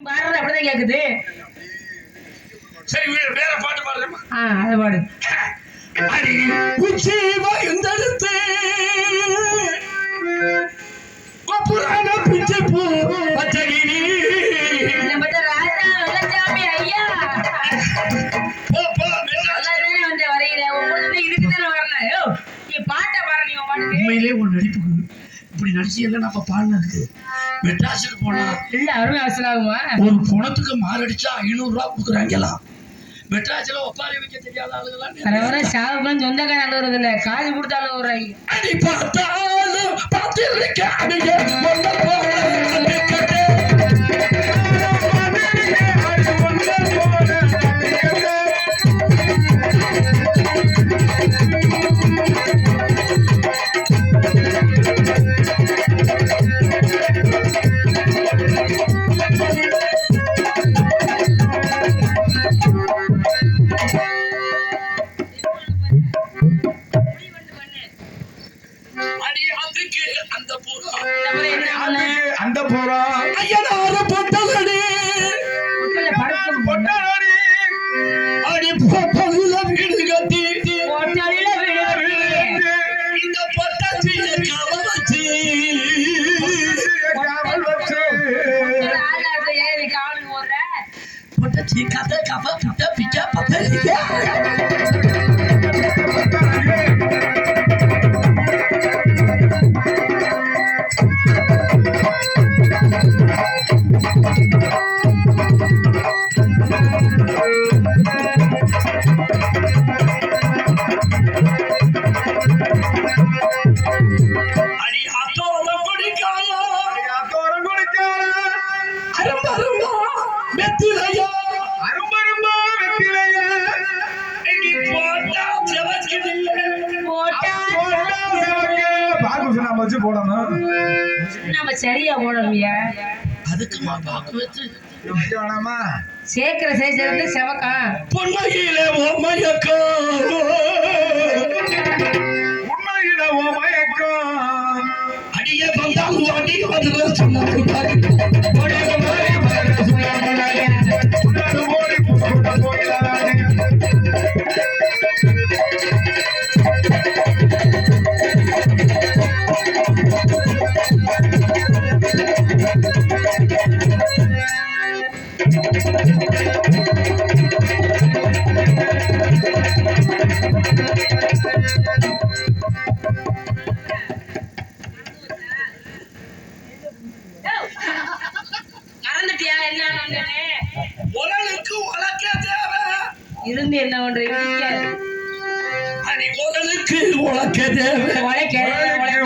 பாடுறது அப்படிதான் கேக்குது. சரி வேற பாட்டு பாடுறேம்மா ஆ அதை பாடு. உச்சி வாய்ந்தெடுத்து புராண பிச்சை பூ பச்சகிரி. உன் நடிப்புக்கு இப்படி நடிச்சியெல்லாம் நம்ம பாடினதுக்கு. மெட்ராஸுக்கு போனா இல்ல அருண் அவசரமாகுமா ஒரு பணத்துக்கு மாரடிச்சா ஐநூறு ரூபா கொடுக்குறாங்கலாம் மெட்ராஸ்ல ஒப்பாரி வைக்க தெரியாத ஆளுங்களாம் வர வர சாவுக்கும் சொந்தக்காரன் அழுகுறது இல்ல காது கொடுத்தாலும் அடி பார்த்தாலும் பார்த்திருக்க அந்த போறா ஐயனார பொட்டலடி. பொட்டாடி அடி பொட்டலில வீடு கட்டி. இந்த பொட்டாச்சியை கவ வச்சு. காவல் வச்சு. பொட்டாச்சி கதை கவ புட்ட பிக்க பத்தலிக்க சரியா போடணும்யா. அதுக்குமா பாக்கு வச்சு வேணாமா சேர்க்கிற சைஸ் இருந்து செவக்கா. பொன்மையில ஓமயக்கோ உண்மையில ஓ மயக்கம் அடியே வந்தாலும் அடி வந்து இருந்து என்ன பண்றீங்க அடி உடலுக்கு உலக்க தேவை. உழைக்க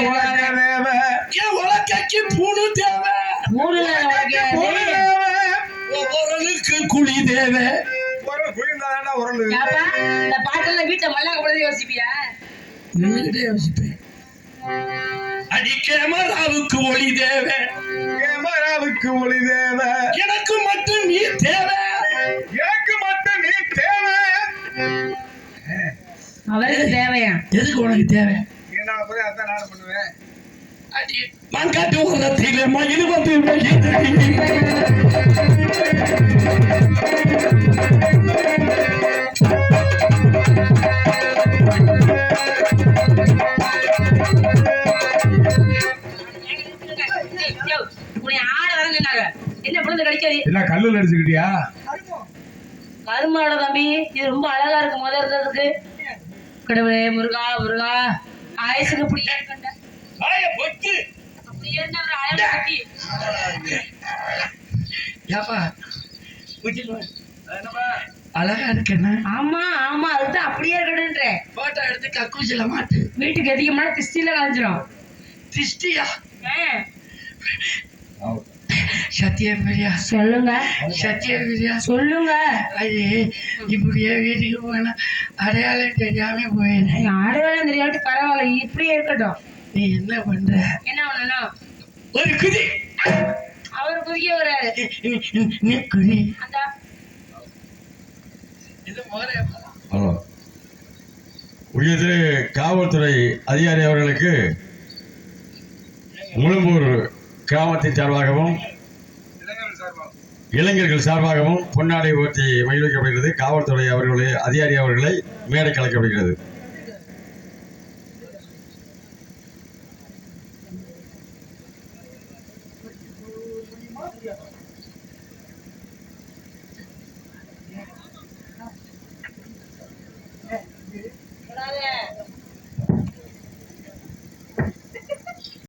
உலக தேவ. ஏன் உலக்கைக்கு பூணு தேவை. குழி தேவை. இந்த பாட்டெல்லாம் வீட்டை மல்லாக்க கூடாது யோசிப்பியா? நின்றுகிட்டே யோசிப்பேன்? அடி கேமராவுக்கு ஒளி தேவை. கேமராவுக்கு ஒளி தேவ. எனக்கு மட்டும் நீ தேவை. அவருக்கு தேவையா? எதுக்கு உனக்கு தேவை? நான் மங்காட்டு உரத்தில மயில் வந்து மகிழ்ந்து உன்னை ஆட வரங்க என்ன கல்லுல அடிச்சுக்கிட்டியா? கருமாட தம்பி இது ரொம்ப அழகா இருக்கு முத இருந்ததுக்கு. கடவுளே முருகா முருகா. ஆயுசுக்கு வாய பொத்து. அப்படி இருந்தா ஒரு அழகா கட்டி. ஏப்பா அழகா இருக்கேன்னா ஆமா ஆமா அதுதான் அப்படியே இருக்கணுன்றேன் போட்டோ எடுத்து கக்கூசில மாட்டு. வீட்டுக்கு அதிகமான திஷ்டில கலைஞ்சிரும். திஷ்டியா? ஆ. சத்தியம் பிரியா. சொல்லுங்க. சத்தியம் பிரியா. சொல்லுங்க. அது இப்படியே வீட்டுக்கு போனா அடையாளம் தெரியாம போயிடுறேன் ஆடவேளம் தெரியாட்டு பரவாயில்ல இப்படியே இருக்கட்டும். நீ என்ன பண்ற? என்ன பண்ணணும்? ஒரு குதி. அவர் குதிக்க வராரு நீ- குதி. அந்த இது மோரே ஹலோ உயர்திரு காவல்துறை அதிகாரி அவர்களுக்கு முழும்பூர் கிராமத்தின் சார்பாகவும் இளைஞர்கள் சார்பாகவும் பொன்னாடை ஓட்டி மகிழ்விக்கப்படுகிறது. காவல்துறை அவர்களுடைய அதிகாரி அவர்களை மேடை கலைக்கப்படுகிறது.